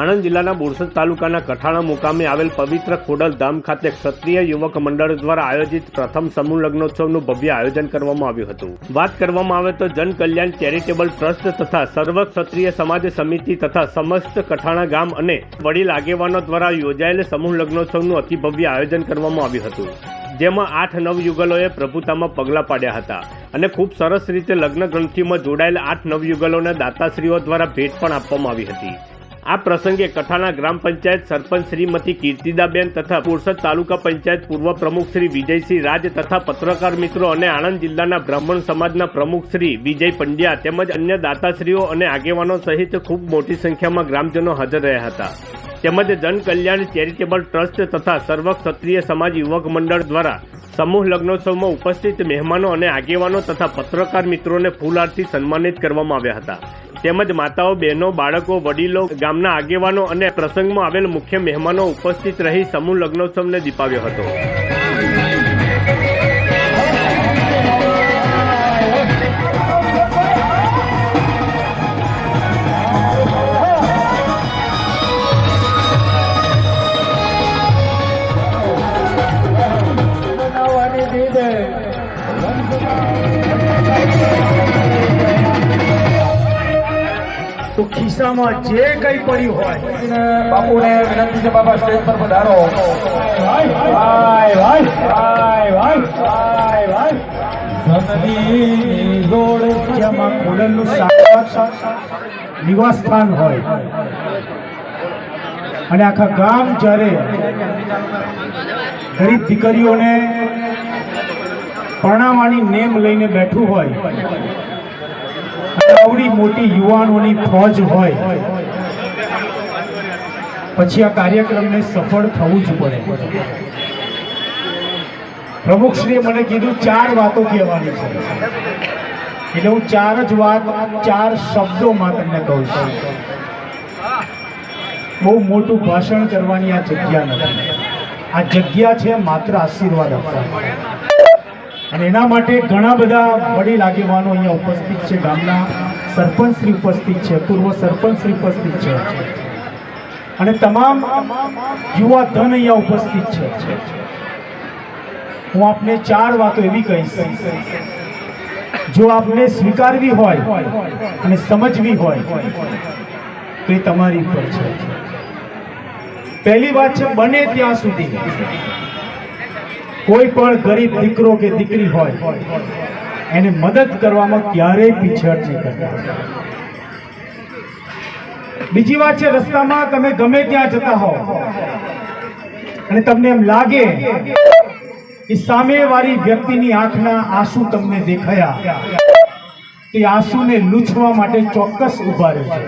આણંદ જિલ્લાના બોરસદ તાલુકાના કઠાણા મુકામે આવેલ પવિત્ર ખોડલ ધામ ખાતે ક્ષત્રિય યુવક મંડળ દ્વારા આયોજિત પ્રથમ સમૂહ લગ્નોત્સવનું ભવ્ય આયોજન કરવામાં આવ્યું હતું. વાત કરવામાં આવે તો જન કલ્યાણ ચેરિટેબલ ટ્રસ્ટ તથા સર્વ ક્ષત્રિય સમાજ સમિતિ તથા સમસ્ત કઠાણા ગામ અને વડીલ આગેવાનો દ્વારા યોજાયેલ સમૂહ લગ્નોત્સવનું અતિ ભવ્ય આયોજન કરવામાં આવ્યું હતું. જેમાં આઠ નવ યુગલોએ પ્રભુતામાં પગલાં પાડ્યા હતા અને ખૂબ સરસ રીતે લગ્ન ગ્રંથિમાં જોડાયેલ આઠ નવયુગલોના દાતાશ્રીઓ દ્વારા ભેટ પણ આપવામાં આવી હતી. આ પ્રસંગે કઠાણા ગ્રામ પંચાયત સરપંચ શ્રીમતી કીર્તિદાબેન તથા બોરસદ તાલુકા પંચાયત પૂર્વ પ્રમુખ શ્રી વિજયસિંહ રાજ તથા પત્રકાર મિત્રો અને આણંદ જિલ્લાના બ્રાહ્મણ સમાજના પ્રમુખ શ્રી વિજય પંડ્યા તેમજ અન્ય દાતાશ્રીઓ અને આગેવાનો સહિત ખૂબ મોટી સંખ્યામાં ગ્રામજનો હાજર રહ્યા હતા. તેમજ જન કલ્યાણ ચેરિટેબલ ટ્રસ્ટ તથા સર્વ ક્ષત્રિય સમાજ યુવક મંડળ દ્વારા સમૂહ લગ્નોત્સવમાં ઉપસ્થિત મહેમાનો અને આગેવાનો તથા પત્રકાર મિત્રોને ફૂલહારથી સન્માનિત કરવામાં આવ્યા હતા. તેમજ માતાઓ, બહેનો, બાળકો, વડીલો, ગામના આગેવાનો અને પ્રસંગમાં આવેલ મુખ્ય મહેમાનો ઉપસ્થિત રહી સમૂહ લગ્નોત્સવને દીપાવ્યો હતો. ખિસ્સામાં જે કઈ પડ્યું હોય. બાપુને વિનંતી છે બાબા સ્ટેજ પર પધારો. જેમાં નિવાસ સ્થાન હોય. અને આખા ગામ જ્યારે ગરીબ દીકરીઓને પરણાવાની નેમ લઈને બેઠું હોય આવડી મોટી યુવાનોની ફોજ હોય, પછી આ કાર્યક્રમને સફળ થવું જ પડે. પ્રમુખશ્રીએ મને કીધું, ચાર વાતો કહેવાની છે. એટલે હું ચાર જ વાત, ચાર શબ્દોમાં તમને કહું છું. બહુ મોટું ભાષણ કરવાની આ જગ્યા નથી. આ જગ્યા છે માત્ર આશીર્વાદ આપવા. અને એના માટે ઘણા બધા વડીલ આગેવાનો અહીંયા ઉપસ્થિત છે. ગામના સરપંચ શ્રી ઉપસ્થિત છે, પૂર્વ સરપંચ શ્રી ઉપસ્થિત છે. અને તમામ યુવા ધન અહીંયા ઉપસ્થિત છે. હું આપને ચાર વાતો એવી કહીશ. જો આપને સ્વીકારવી હોય અને સમજવી હોય, તો એ તમારી ઉપર છે. પહેલી વાત છે, બને ત્યાં સુધી. કોઈ પણ ગરીબ દીકરો કે દીકરી હોય, એને મદદ કરવામાં ક્યારેય પીછળ નહીં કરતા. બીજી વાત છે, રસ્તામાં તમે ગમે ત્યાં જતા હો અને તમને એમ લાગે એ સામેવાળી વ્યક્તિની આંખના આંસુ તમને દેખાયા, તે આંસુને લૂછવા માટે ચોક્કસ ઊભા રહેજો.